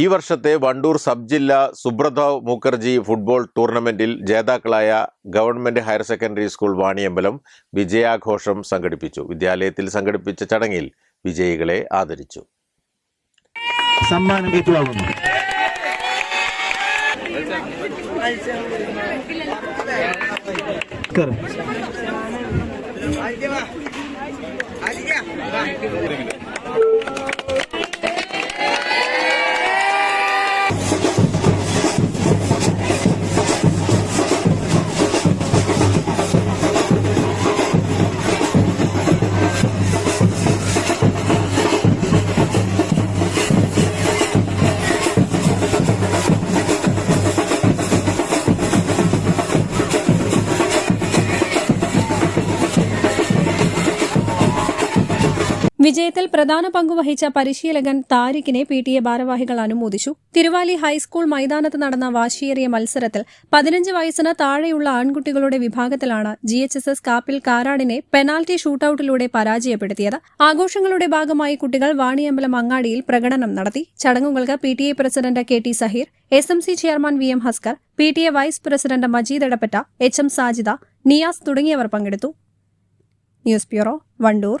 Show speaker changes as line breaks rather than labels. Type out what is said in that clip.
ഈ വർഷത്തെ വണ്ടൂർ സബ് ജില്ല സുബ്രതാവ് മുഖർജി ഫുട്ബോൾ ടൂർണമെന്റിൽ ജേതാക്കളായ government higher secondary school Vaniyambalam വിജയാഘോഷം സംഘടിപ്പിച്ചു. വിദ്യാലയത്തിൽ സംഘടിപ്പിച്ച ചടങ്ങിൽ വിജയികളെ ആദരിച്ചു.
സമ്മാനം ഏറ്റുവാങ്ങുന്നു. Thank you.
വിജയത്തിൽ പ്രധാന പങ്കുവഹിച്ച പരിശീലകൻ താരിഖിനെ പി ടി എ ഭാരവാഹികൾ അനുമോദിച്ചു. തിരുവാലി ഹൈസ്കൂൾ മൈതാനത്ത് നടന്ന വാശിയേറിയ മത്സരത്തിൽ പതിനഞ്ച് വയസ്സിന് താഴെയുള്ള ആൺകുട്ടികളുടെ വിഭാഗത്തിലാണ് G H S S Kappil കാരാടിനെ penalty ഷൂട്ടൌട്ടിലൂടെ പരാജയപ്പെടുത്തിയത്. ആഘോഷങ്ങളുടെ ഭാഗമായി കുട്ടികൾ വാണിയമ്പലം അങ്ങാടിയിൽ പ്രകടനം നടത്തി. ചടങ്ങുകൾക്ക് P T A president K T Saheer S M C chairman V M Haskar P T A vice president Majeed Edappatta H M Sajida Niyas തുടങ്ങിയവർ പങ്കെടുത്തു. News bureau Wandoor.